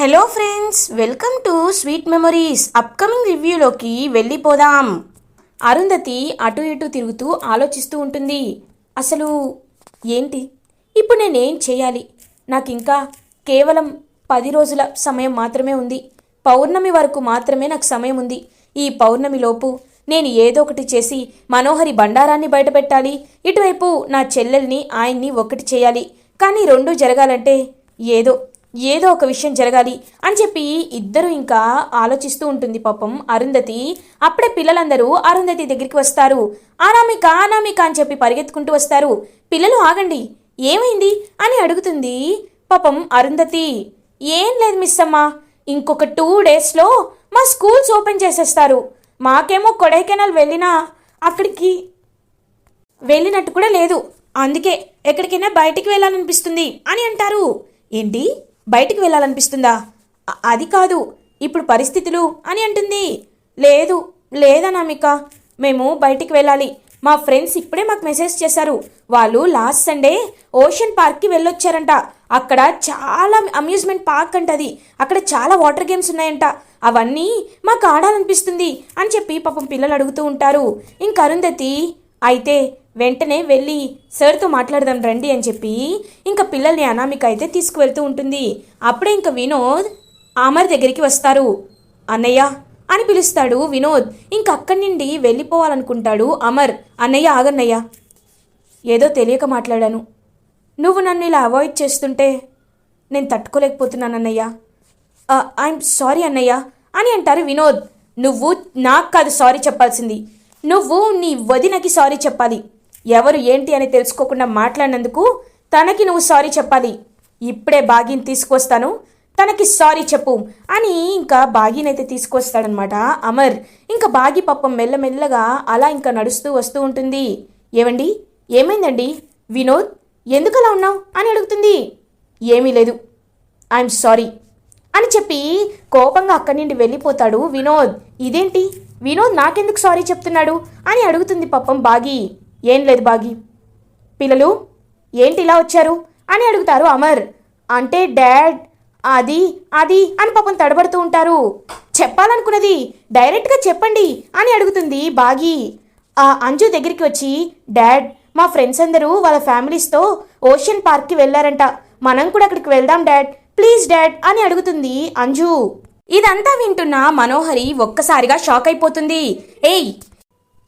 Hello friends welcome to sweet memories upcoming రివ్యూలోకి వెళ్ళిపోదాం. అరుంధతి అటు ఇటు తిరుగుతూ ఆలోచిస్తూ ఉంటుంది. అసలు ఏంటి? ఇప్పుడు నేనేం చేయాలి? నాకు ఇంకా కేవలం పది రోజుల సమయం మాత్రమే ఉంది. పౌర్ణమి వరకు మాత్రమే నాకు సమయం ఉంది. ఈ పౌర్ణమిలోపు నేను ఏదో ఒకటి చేసి మనోహరి బండారాన్ని బయటపెట్టాలి. ఇటువైపు నా చెల్లెల్ని ఆయన్ని ఒకటి చేయాలి. కానీ రెండు జరగాలంటే ఏదో ఏదో ఒక విషయం జరగాలి అని చెప్పి ఇద్దరు ఇంకా ఆలోచిస్తూ ఉంటుంది పాపం. అరుంధతి అప్పుడే పిల్లలందరూ అరుంధతి దగ్గరికి వస్తారు. అనామిక అనామిక అని చెప్పి పరిగెత్తుకుంటూ వస్తారు. పిల్లలు ఆగండి ఏమైంది అని అడుగుతుంది పాపం అరుంధతి. ఏం లేదు మిస్ అమ్మా ఇంకొక టూ డేస్లో మా స్కూల్స్ ఓపెన్ చేసేస్తారు. మాకేమో కొడైకెనాల్ వెళ్ళినా అక్కడికి వెళ్ళినట్టు కూడా లేదు. అందుకే ఎక్కడికైనా బయటికి వెళ్ళాలనిపిస్తుంది అని అంటారు. ఏంటి? బయటికి వెళ్ళాలనిపిస్తుందా? అది కాదు ఇప్పుడు పరిస్థితులు అని అంటుంది. లేదు లేదనామిక మేము బయటికి వెళ్ళాలి. మా ఫ్రెండ్స్ ఇప్పుడే మాకు మెసేజ్ చేశారు. వాళ్ళు లాస్ట్ సండే ఓషన్ పార్క్కి వెళ్ళొచ్చారంట. అక్కడ చాలా అమ్యూజ్మెంట్ పార్క్ అంట అది అక్కడ చాలా వాటర్ గేమ్స్ ఉన్నాయంట. అవన్నీ మాకు ఆడాలనిపిస్తుంది అని చెప్పి పాపం పిల్లలు అడుగుతూ ఉంటారు. ఇంక అరుంధతి అయితే వెంటనే వెళ్ళి సార్తో మాట్లాడదాం రండి అని చెప్పి ఇంకా పిల్లల్ని అనామిక అయితే తీసుకువెళ్తూ ఉంటుంది. అప్పుడే ఇంకా వినోద్ అమర్ దగ్గరికి వస్తారు. అన్నయ్య అని పిలుస్తాడు వినోద్. ఇంకా అక్కడి నుండి వెళ్ళిపోవాలనుకుంటాడు అమర్. అన్నయ్య ఆగన్నయ్య. ఏదో తెలియక మాట్లాడాను. నువ్వు నన్ను ఇలా అవాయిడ్ చేస్తుంటే నేను తట్టుకోలేకపోతున్నాను అన్నయ్య. ఐఎమ్ సారీ అన్నయ్య అని అంటారు వినోద్. నువ్వు నాకు కాదు సారీ చెప్పాల్సింది. నువ్వు నీ వదినకి సారీ చెప్పాలి. ఎవరు ఏంటి అని తెలుసుకోకుండా మాట్లాడినందుకు తనకి నువ్వు సారీ చెప్పాలి. ఇప్పుడే బాగిని తీసుకొస్తాను తనకి సారీ చెప్పు అని ఇంకా బాగినైతే తీసుకొస్తాడనమాట అమర్ ఇంకా బాగి పాపం మెల్లమెల్లగా అలా ఇంకా నడుస్తూ వస్తూ ఉంటుంది. ఏమండి ఏమైందండి? వినోద్ ఎందుకు అలా ఉన్నావు? అని అడుగుతుంది. ఏమీ లేదు. ఐఎమ్ సారీ అని చెప్పి కోపంగా అక్కడి నుండి వెళ్ళిపోతాడు వినోద్. ఇదేంటి? వినోద్ నాకెందుకు సారీ చెప్తున్నాడు? అని అడుగుతుంది పాపం బాగి. ఏం లేదు బాగి. పిల్లలు ఏంటి ఇలా వచ్చారు? అని అడుగుతారు అమర్. అంటే డాడ్ అది అది అని పాపం తడబడుతూ ఉంటారు. చెప్పాలనుకున్నది డైరెక్ట్గా చెప్పండి అని అడుగుతుంది బాగి. ఆ అంజు దగ్గరికి వచ్చి డాడ్ మా ఫ్రెండ్స్ అందరూ వాళ్ళ ఫ్యామిలీస్తో ఓషన్ పార్క్కి వెళ్ళారంట. మనం కూడా అక్కడికి వెళ్దాం డాడ్. ప్లీజ్ డాడ్ అని అడుగుతుంది అంజు. ఇదంతా వింటున్న మనోహరి ఒక్కసారిగా షాక్ అయిపోతుంది. ఏయ్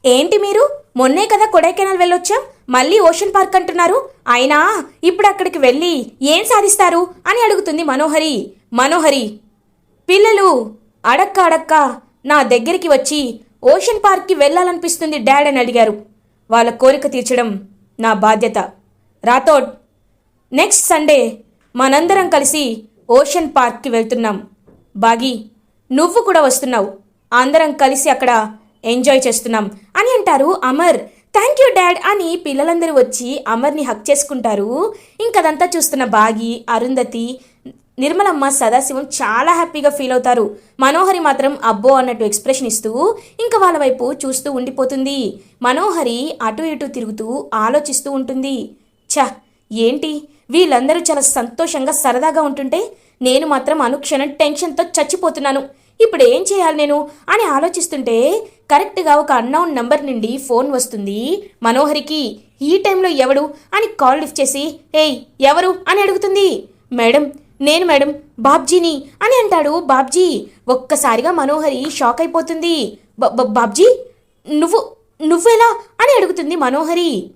ఏంటి మీరు? మొన్నే కదా కొడైకెనాల్ వెళ్ళొచ్చాం. మళ్ళీ ఓషన్ పార్క్ అంటున్నారు. అయినా ఇప్పుడు అక్కడికి వెళ్ళి ఏం సాధిస్తారు అని అడుగుతుంది మనోహరి. మనోహరి పిల్లలు అడక్క అడక్క నా దగ్గరికి వచ్చి ఓషన్ పార్క్కి వెళ్ళాలనిపిస్తుంది డాడ్ అని అడిగారు. వాళ్ళ కోరిక తీర్చడం నా బాధ్యత. రాథోడ్ నెక్స్ట్ సండే మనందరం కలిసి ఓషన్ పార్క్కి వెళ్తున్నాం. బాగి నువ్వు కూడా వస్తున్నావు. అందరం కలిసి అక్కడ ఎంజాయ్ చేస్తున్నాం. అని అంటారు అమర్ థ్యాంక్ యూ డాడ్ అని పిల్లలందరూ వచ్చి అమర్ని హక్ చేసుకుంటారు. ఇంకదంతా చూస్తున్న బాగి అరుంధతి నిర్మలమ్మ సదాశివం చాలా హ్యాపీగా ఫీల్ అవుతారు. మనోహరి మాత్రం అబ్బో అన్నట్టు ఎక్స్ప్రెషన్ ఇస్తూ ఇంకా వాళ్ళ వైపు చూస్తూ ఉండిపోతుంది. మనోహరి అటు ఇటు తిరుగుతూ ఆలోచిస్తూ ఉంటుంది. ఛ ఏంటి? వీళ్ళందరూ చాలా సంతోషంగా సరదాగా ఉంటుంటే నేను మాత్రం అనుక్షణం టెన్షన్తో చచ్చిపోతున్నాను. ఇప్పుడు ఏం చేయాలి నేను? అని ఆలోచిస్తుంటే కరెక్ట్గా ఒక అన్నౌన్ నంబర్ నుండి ఫోన్ వస్తుంది. మనోహరికి ఈ టైంలో ఎవడు? అని కాల్ లిఫ్ట్ చేసి ఏయ్ ఎవరు? అని అడుగుతుంది. మేడం నేను మేడం బాబ్జీని అని అంటాడు బాబ్జీ. ఒక్కసారిగా మనోహరి షాక్ అయిపోతుంది. బాబ్జీ? నువ్వు నువ్వెలా? అని అడుగుతుంది మనోహరి.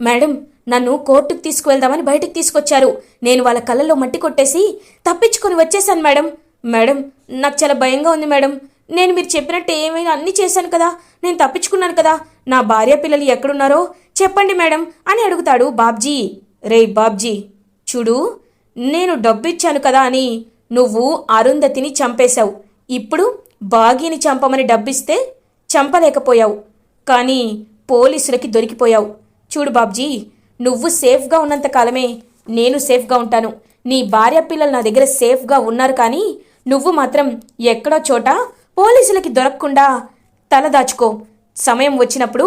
మేడం నన్ను కోర్టుకు తీసుకువెళ్దామని బయటకు తీసుకొచ్చారు. నేను వాళ్ళ కళ్ళలో మట్టి కొట్టేసి తప్పించుకొని వచ్చేసాను మేడం. మేడం నాకు చాలా భయంగా ఉంది మేడం. నేను మీరు చెప్పినట్టు ఏమైనా అన్నీ చేశాను కదా? నేను తప్పించుకున్నాను కదా? నా భార్య పిల్లలు ఎక్కడున్నారో చెప్పండి మేడం అని అడుగుతాడు బాబ్జీ. రే బాబ్జీ చూడు నేను డబ్బిచ్చాను కదా అని నువ్వు అరుంధతిని చంపేశావు. ఇప్పుడు బాగీని చంపమని డబ్బిస్తే చంపలేకపోయావు. కానీ పోలీసులకి దొరికిపోయావు. చూడు బాబ్జీ నువ్వు సేఫ్గా ఉన్నంత కాలమే నేను సేఫ్గా ఉంటాను. నీ భార్య పిల్లలు నా దగ్గర సేఫ్గా ఉన్నారు కానీ నువ్వు మాత్రం ఎక్కడో చోట పోలీసులకి దొరకకుండా తల దాచుకో. సమయం వచ్చినప్పుడు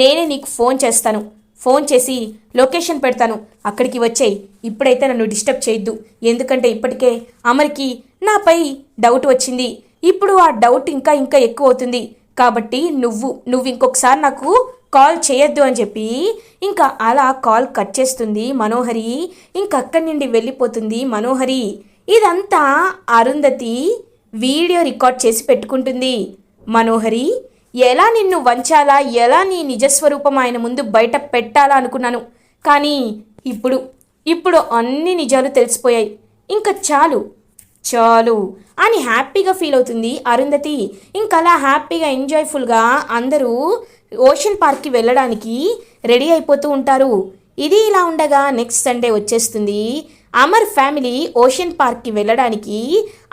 నేనే నీకు ఫోన్ చేస్తాను. ఫోన్ చేసి లొకేషన్ పెడతాను. అక్కడికి వచ్చేయి. ఇప్పుడైతే నన్ను డిస్టర్బ్ చేయొద్దు. ఎందుకంటే ఇప్పటికే అమర్కి నాపై డౌట్ వచ్చింది. ఇప్పుడు ఆ డౌట్ ఇంకా ఇంకా ఎక్కువ అవుతుంది. కాబట్టి నువ్వు నువ్వు ఇంకొకసారి నాకు కాల్ చేయొద్దు అని చెప్పి ఇంకా అలా కాల్ కట్ చేస్తుంది మనోహరి. ఇంక అక్కడి నుండి వెళ్ళిపోతుంది మనోహరి. ఇదంతా అరుంధతి వీడియో రికార్డ్ చేసి పెట్టుకుంటుంది. మనోహరి ఎలా నిన్ను వంచాలా ఎలా నీ నిజస్వరూపం ఆయన ముందు బయట పెట్టాలా అనుకున్నాను. కానీ ఇప్పుడు ఇప్పుడు అన్ని నిజాలు తెలిసిపోయాయి. ఇంకా చాలు చాలు అని హ్యాపీగా ఫీల్ అవుతుంది అరుంధతి. ఇంకా అలా హ్యాపీగా ఎంజాయ్ఫుల్గా అందరూ ఓషన్ పార్క్కి వెళ్ళడానికి రెడీ అయిపోతూ ఉంటారు. ఇది ఇలా ఉండగా నెక్స్ట్ సండే వచ్చేస్తుంది. అమర్ ఫ్యామిలీ ఓషన్ పార్క్కి వెళ్ళడానికి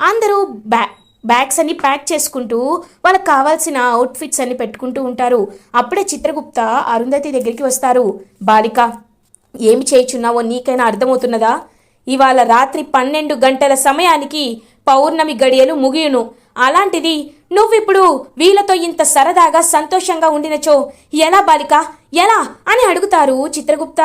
అందరూ బ్యా బ్యాగ్స్ అన్ని ప్యాక్ చేసుకుంటూ వాళ్ళకి కావాల్సిన అవుట్ఫిట్స్ అన్ని పెట్టుకుంటూ ఉంటారు. అప్పుడే చిత్రగుప్త అరుంధతి దగ్గరికి వస్తారు. బాలిక ఏమి చేయుచున్నావో నీకైనా అర్థమవుతున్నదా? ఇవాళ రాత్రి పన్నెండు గంటల సమయానికి పౌర్ణమి గడియలు ముగియును. అలాంటిది నువ్విప్పుడు వీళ్ళతో ఇంత సరదాగా సంతోషంగా ఉండినచో ఎలా బాలిక? ఎలా? అని అడుగుతారు చిత్రగుప్త.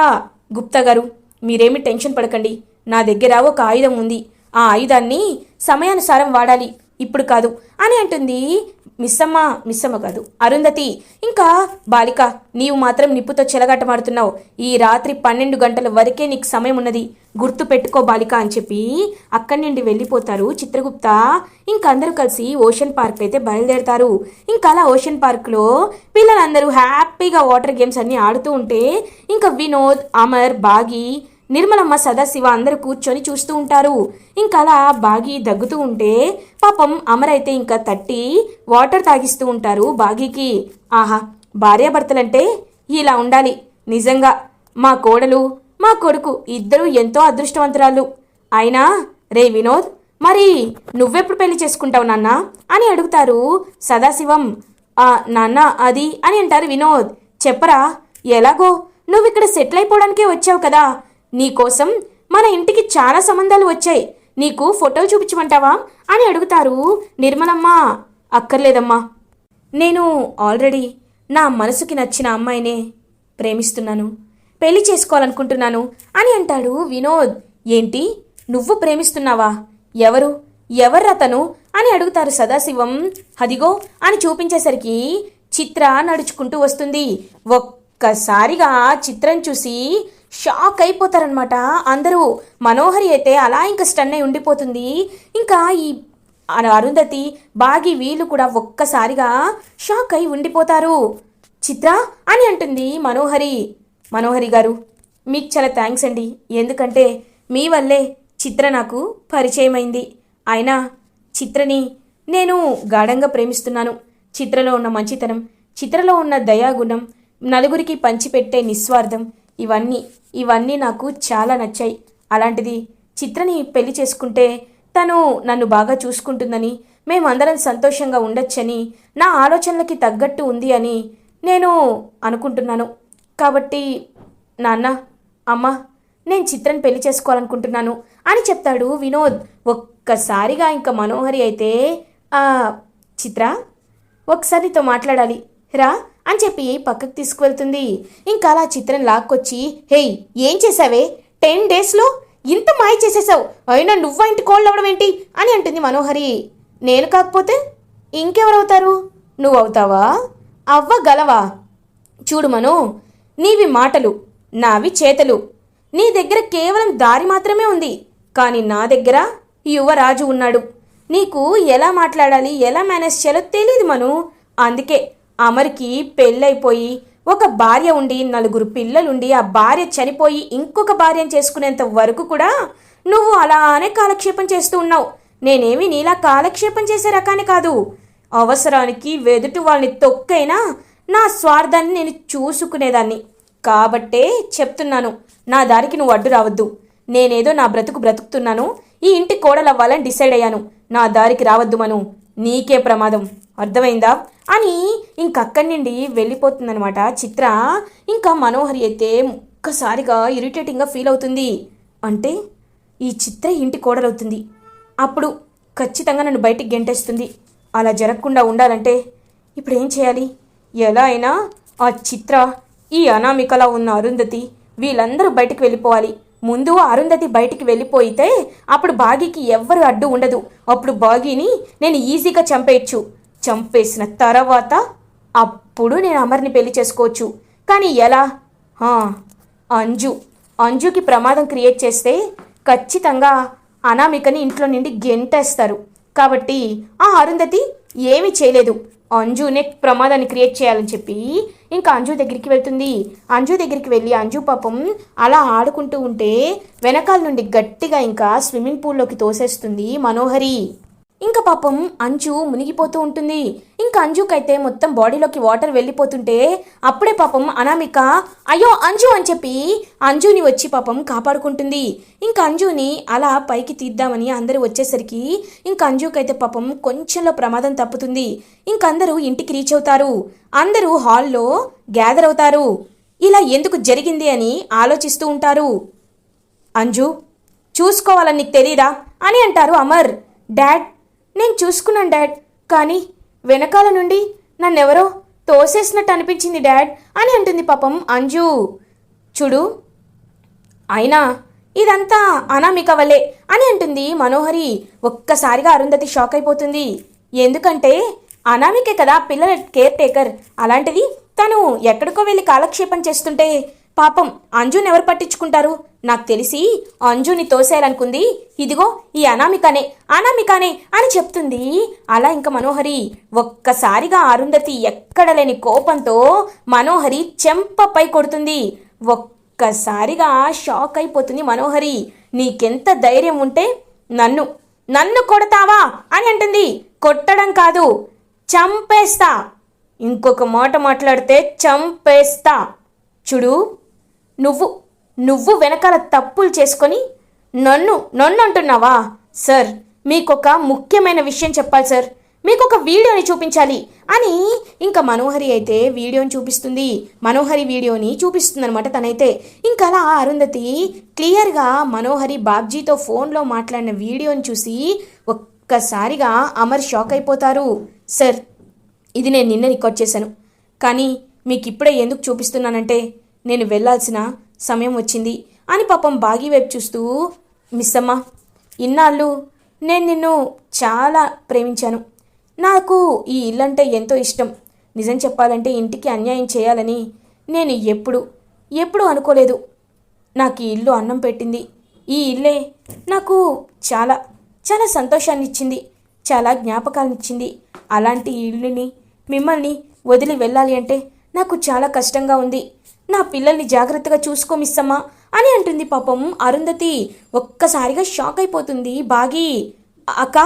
గుప్తా గారు మీరేమి టెన్షన్ పడకండి. నా దగ్గర ఒక ఆయుధం ఉంది. ఆ ఆయుధాన్ని సమయానుసారం వాడాలి. ఇప్పుడు కాదు. అని అంటుంది మిస్సమ్మ. మిస్సమ్మ కాదు. అరుంధతి. ఇంకా బాలిక నీవు మాత్రం నిప్పుతో చెలగాటమాడుతున్నావు. ఈ రాత్రి పన్నెండు గంటల వరకే నీకు సమయం ఉన్నది. గుర్తు పెట్టుకో బాలిక అని చెప్పి అక్కడి నుండి వెళ్ళిపోతారు చిత్రగుప్త. ఇంకందరూ అందరూ కలిసి ఓషన్ పార్క్ అయితే బయలుదేరతారు. ఇంకా అలా ఓషన్ పార్క్లో పిల్లలందరూ హ్యాపీగా వాటర్ గేమ్స్ అన్నీ ఆడుతూ ఉంటే ఇంకా వినోద్ అమర్ బాగి నిర్మలమ్మ సదాశివ అందరూ కూర్చొని చూస్తూ ఉంటారు. ఇంకా అలా బాగి దగ్గుతూ ఉంటే పాపం అమరైతే ఇంకా తట్టి వాటర్ తాగిస్తూ ఉంటారు బాగీకి. ఆహా భార్యాభర్తలంటే ఇలా ఉండాలి. నిజంగా మా కోడలు మా కొడుకు ఇద్దరూ ఎంతో అదృష్టవంతురాలు అయినా రే వినోద్ మరి నువ్వెప్పుడు పెళ్ళి చేసుకుంటావు నాన్న? అని అడుగుతారు సదాశివం. ఆ నాన్న అది అని అంటారు వినోద్. చెప్పరా ఎలాగో? నువ్వు ఇక్కడ సెటిల్ అయిపోవడానికే వచ్చావు కదా. నీకోసం మన ఇంటికి చాలా సంబంధాలు వచ్చాయి. నీకు ఫోటోలు చూపించమంటావా? అని అడుగుతారు నిర్మలమ్మ. అక్కర్లేదమ్మా. నేను ఆల్రెడీ నా మనసుకి నచ్చిన అమ్మాయినే ప్రేమిస్తున్నాను. పెళ్ళి చేసుకోవాలనుకుంటున్నాను అని అంటాడు వినోద్. ఏంటి? నువ్వు ప్రేమిస్తున్నావా? ఎవరు? ఎవర్రతను అని అడుగుతారు సదాశివం. అదిగో అని చూపించేసరికి చిత్ర నడుచుకుంటూ వస్తుంది. ఒక్కసారిగా చిత్రం చూసి షాక్ అయిపోతారనమాట అందరూ మనోహరి అయితే అలా ఇంకా స్టన్ అయి ఉండిపోతుంది. ఇంకా ఈ అరుంధతి బాగి వీళ్ళు కూడా ఒక్కసారిగా షాక్ అయి ఉండిపోతారు. చిత్ర అని అంటుంది మనోహరి. మనోహరి గారు మీకు చాలా థ్యాంక్స్ అండి. ఎందుకంటే మీ వల్లే చిత్ర నాకు పరిచయమైంది. అయినా చిత్రని నేను గాఢంగా ప్రేమిస్తున్నాను. చిత్రలో ఉన్న మంచితనం చిత్రలో ఉన్న దయాగుణం నలుగురికి పంచిపెట్టే నిస్వార్థం ఇవన్నీ ఇవన్నీ నాకు చాలా నచ్చాయి. అలాంటిది చిత్రని పెళ్ళి చేసుకుంటే తను నన్ను బాగా చూసుకుంటుందని మేమందరం సంతోషంగా ఉండొచ్చని నా ఆలోచనలకి తగ్గట్టు ఉంది అని నేను అనుకుంటున్నాను. కాబట్టి నాన్న అమ్మ నేను చిత్రని పెళ్ళి చేసుకోవాలనుకుంటున్నాను అని చెప్తాడు వినోద్. ఒక్కసారిగా ఇంకా మనోహరి అయితే "ఆ, చిత్ర ఒకసారి నీతో మాట్లాడాలి. రా అని చెప్పి పక్కకు తీసుకువెళ్తుంది. ఇంకా అలా చిత్రం లాక్కొచ్చి హేయ్ ఏం చేసావే టెన్ డేస్లో ఇంత మాయ చేసేసావు. అయినా నువ్వా ఇంటి కోళ్ళు అవడం ఏంటి? అని అంటుంది మనోహరి. నేను కాకపోతే ఇంకెవరవుతారు? నువ్వు అవుతావా? అవ్వగలవా? చూడు మను నీవి మాటలు నావి చేతలు. నీ దగ్గర కేవలం దారి మాత్రమే ఉంది. కానీ నా దగ్గర యువరాజు ఉన్నాడు. నీకు ఎలా మాట్లాడాలి ఎలా మేనేజ్ చేయాలో తెలియదు మను. అందుకే అమర్కి పెళ్ళైపోయి ఒక భార్య ఉండి నలుగురు పిల్లలుండి ఆ భార్య చనిపోయి ఇంకొక భార్యను చేసుకునేంత వరకు కూడా నువ్వు అలానే కాలక్షేపం చేస్తూ ఉన్నావు. నేనేమి నీలా కాలక్షేపం చేసే రకాన్ని కాదు. అవసరానికి వెదుటి వాళ్ళని తొక్కైనా నా స్వార్థాన్ని నేను చూసుకునేదాన్ని. కాబట్టే చెప్తున్నాను నా దారికి నువ్వు అడ్డు రావద్దు. నేనేదో నా బ్రతుకు బ్రతుకుతున్నాను ఈ ఇంటి కోడలవ్వాలని డిసైడ్ అయ్యాను. నా దారికి రావద్దు మను నీకే ప్రమాదం. అర్థమైందా? అని ఇంకక్కడి నుండి వెళ్ళిపోతుందనమాట చిత్ర. ఇంకా మనోహరి అయితే ఒక్కసారిగా ఇరిటేటింగ్గా ఫీల్ అవుతుంది. అంటే ఈ చిత్ర ఇంటి కోడలవుతుంది. అప్పుడు ఖచ్చితంగా నన్ను బయటికి గెంటేస్తుంది. అలా జరగకుండా ఉండాలంటే ఇప్పుడు ఏం చేయాలి? ఎలా అయినా ఆ చిత్ర ఈ అనామికలా ఉన్న అరుంధతి వీళ్ళందరూ బయటికి వెళ్ళిపోవాలి. ముందు అరుంధతి బయటికి వెళ్ళిపోయితే అప్పుడు బాగీకి ఎవ్వరు అడ్డు ఉండదు. అప్పుడు బాగీని నేను ఈజీగా చంపేయచ్చు. చంపేసిన తర్వాత అప్పుడు నేను అమర్ని పెళ్ళి చేసుకోవచ్చు. కానీ ఎలా? అంజు. అంజుకి ప్రమాదం క్రియేట్ చేస్తే ఖచ్చితంగా అనామికని ఇంట్లో నుండి గెంటేస్తారు. కాబట్టి ఆ అరుంధతి ఏమీ చేయలేదు. అంజునే ప్రమాదాన్ని క్రియేట్ చేయాలని చెప్పి ఇంకా అంజు దగ్గరికి వెళ్తుంది. అంజు దగ్గరికి వెళ్ళి అంజు పాపం అలా ఆడుకుంటూ ఉంటే వెనకాల నుండి గట్టిగా ఇంకా స్విమ్మింగ్ పూల్లోకి తోసేస్తుంది మనోహరి. ఇంకా పాపం అంజు మునిగిపోతూ ఉంటుంది. ఇంకా అంజుకైతే మొత్తం బాడీలోకి వాటర్ వెళ్ళిపోతుంటే అప్పుడే పాపం అనామిక అయ్యో అంజు అని చెప్పి అంజుని వచ్చి పాపం కాపాడుకుంటుంది. ఇంకా అంజుని అలా పైకి తీద్దామని అందరూ వచ్చేసరికి ఇంకా అంజుకైతే పాపం కొంచెంలో ప్రమాదం తప్పుతుంది. ఇంక అందరూ ఇంటికి రీచ్ అవుతారు. అందరూ హాల్లో గ్యాదర్ అవుతారు. ఇలా ఎందుకు జరిగింది అని ఆలోచిస్తూ ఉంటారు. అంజు చూసుకోవాలని నీకు తెలీదా? అని అంటారు అమర్. డాడ్ నేను చూసుకున్నాను డాడ్. కానీ వెనకాల నుండి నన్నెవరో తోసేసినట్టు అనిపించింది డాడ్ అని అంటుంది పాపం అంజు. చూడు అయినా ఇదంతా అనామిక వల్లే అని అంటుంది మనోహరి. ఒక్కసారిగా అరుంధతి షాక్ అయిపోతుంది. ఎందుకంటే అనామికే కదా పిల్లల కేర్ టేకర్. అలాంటిది తను ఎక్కడికో వెళ్ళి కాలక్షేపం చేస్తుంటే పాపం అంజుని ఎవరు పట్టించుకుంటారు? నాకు తెలిసి అంజుని తోసేయాలనుకుంది. ఇదిగో ఈ అనామికనే అనామికనే అని చెప్తుంది. అలా ఇంకా మనోహరి ఒక్కసారిగా అరుంధతి ఎక్కడ లేని కోపంతో మనోహరి చెంపపై కొడుతుంది. ఒక్కసారిగా షాక్ అయిపోతుంది మనోహరి. నీకెంత ధైర్యం ఉంటే నన్ను నన్ను కొడతావా అని అంటుంది. కొట్టడం కాదు చంపేస్తా. ఇంకొక మాట మాట్లాడితే చంపేస్తా. చూడు నువ్వు నువ్వు వెనకాల తప్పులు చేసుకొని నన్ను నన్ను అంటున్నావా సార్ మీకొక ముఖ్యమైన విషయం చెప్పాలి సార్. మీకు ఒక వీడియోని చూపించాలి అని ఇంకా మనోహరి అయితే వీడియోని చూపిస్తుంది. మనోహరి వీడియోని చూపిస్తుంది అనమాట తనైతే. ఇంకా అలా అరుంధతి క్లియర్గా మనోహరి బాబ్జీతో ఫోన్లో మాట్లాడిన వీడియోని చూసి ఒక్కసారిగా అమర్ షాక్ అయిపోతారు. సార్ ఇది నేను నిన్న రికార్డ్ చేశాను. కానీ మీకు ఇప్పుడే ఎందుకు చూపిస్తున్నానంటే నేను వెళ్ళాల్సిన సమయం వచ్చింది అని పాపం బాగి వైపు చూస్తూ మిస్ ఇన్నాళ్ళు నేను నిన్ను చాలా ప్రేమించాను. నాకు ఈ ఇల్లంటే ఎంతో ఇష్టం. నిజం చెప్పాలంటే ఇంటికి అన్యాయం చేయాలని నేను ఎప్పుడు ఎప్పుడు అనుకోలేదు. నాకు ఈ ఇల్లు అన్నం పెట్టింది. ఈ ఇల్లే నాకు చాలా చాలా సంతోషాన్ని ఇచ్చింది చాలా జ్ఞాపకాలను ఇచ్చింది అలాంటి ఇల్లుని మిమ్మల్ని వదిలి వెళ్ళాలి అంటే నాకు చాలా కష్టంగా ఉంది. నా పిల్లల్ని జాగ్రత్తగా చూసుకో మిస్సమ్మా అని అంటుంది పాపం అరుంధతి. ఒక్కసారిగా షాక్ అయిపోతుంది. బాగి అక్క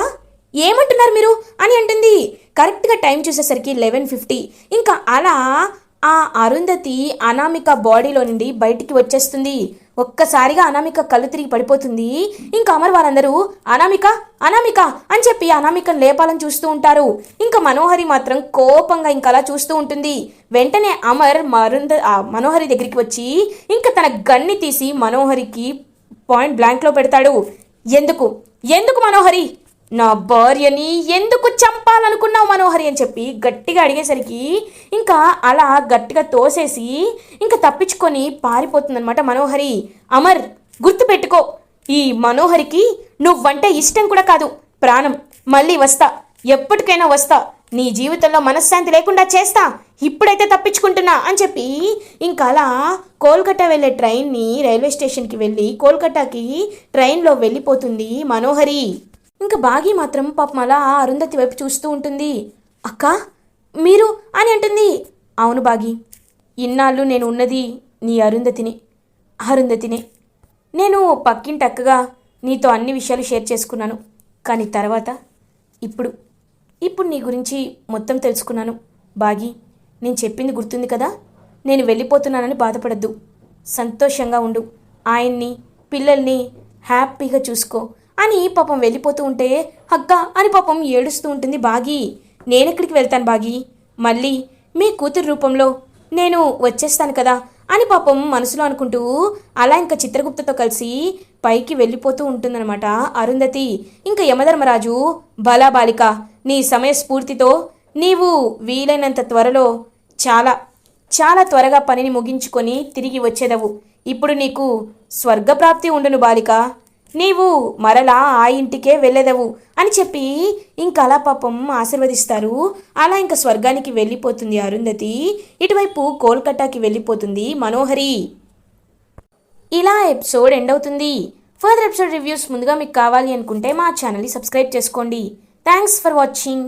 ఏమంటున్నారు మీరు? అని అంటుంది. కరెక్ట్గా టైం చూసేసరికి లెవెన్ ఫిఫ్టీ. ఇంకా అలా ఆ అరుంధతి అనామిక బాడీలో నుండి బయటికి వచ్చేస్తుంది. ఒక్కసారిగా అనామిక కళ్ళు తిరిగి పడిపోతుంది. ఇంకా అమర్ వారందరూ అనామిక అనామిక అని చెప్పి అనామికను లేపాలని చూస్తూ ఉంటారు. ఇంకా మనోహరి మాత్రం కోపంగా ఇంకా అలా చూస్తూ ఉంటుంది. వెంటనే అమర్ మరుంద మనోహరి దగ్గరికి వచ్చి ఇంకా తన గన్ని తీసి మనోహరికి పాయింట్ బ్లాంక్లో పెడతాడు. ఎందుకు? ఎందుకు మనోహరి? నా భార్యని ఎందుకు చంపాలనుకున్నావు మనోహరి అని చెప్పి గట్టిగా అడిగేసరికి ఇంకా అలా గట్టిగా తోసేసి ఇంకా తప్పించుకొని పారిపోతుందనమాట మనోహరి. అమర్ గుర్తుపెట్టుకో ఈ మనోహరికి నువ్వంటే ఇష్టం కూడా కాదు. ప్రాణం మళ్ళీ వస్తా. ఎప్పటికైనా వస్తా. నీ జీవితంలో మనశ్శాంతి లేకుండా చేస్తా. ఇప్పుడైతే తప్పించుకుంటున్నా అని చెప్పి ఇంకా అలా కోల్కతా వెళ్ళే ట్రైన్ని రైల్వే స్టేషన్కి వెళ్ళి కోల్కతాకి ట్రైన్లో వెళ్ళిపోతుంది మనోహరి. ఇంకా బాగి మాత్రం పాపం అలా అరుంధతి వైపు చూస్తూ ఉంటుంది. అక్క మీరు అని అంటుంది. అవును బాగి ఇన్నాళ్ళు నేను ఉన్నది నీ అరుంధతిని అరుంధతిని. నేను పక్కింటి అక్కగా నీతో అన్ని విషయాలు షేర్ చేసుకున్నాను. కానీ తర్వాత ఇప్పుడు ఇప్పుడు నీ గురించి మొత్తం తెలుసుకున్నాను. బాగి నేను చెప్పింది గుర్తుంది కదా? నేను వెళ్ళిపోతున్నానని బాధపడద్దు. సంతోషంగా ఉండు. ఆయన్ని పిల్లల్ని హ్యాపీగా చూసుకో. అని పాపం వెళ్ళిపోతూ ఉంటే అక్క అని పాపం ఏడుస్తూ ఉంటుంది బాగి. నేనెక్కడికి వెళ్తాను బాగి? మళ్ళీ మీ కూతురు రూపంలో నేను వచ్చేస్తాను కదా అని పాపం మనసులో అనుకుంటూ అలా ఇంకా చిత్రగుప్తతో కలిసి పైకి వెళ్ళిపోతూ ఉంటుందన్నమాట అరుంధతి. ఇంకా యమధర్మరాజు బలా బాలిక నీ సమయస్ఫూర్తితో నీవు వీలైనంత త్వరలో చాలా చాలా త్వరగా పనిని ముగించుకొని తిరిగి వచ్చేదవు. ఇప్పుడు నీకు స్వర్గప్రాప్తి ఉండును బాలిక. నీవు మరలా ఆ ఇంటికే వెళ్ళెదవు అని చెప్పి ఇంకా అలా పాపం ఆశీర్వదిస్తారు. అలా ఇంకా స్వర్గానికి వెళ్ళిపోతుంది అరుంధతి. ఇటువైపు కోల్కటాకి వెళ్ళిపోతుంది మనోహరి. ఇలా ఎపిసోడ్ ఎండ్ అవుతుంది. ఫర్దర్ ఎపిసోడ్ రివ్యూస్ ముందుగా మీకు కావాలి అనుకుంటే మా ఛానల్ని సబ్స్క్రైబ్ చేసుకోండి. Thanks for watching.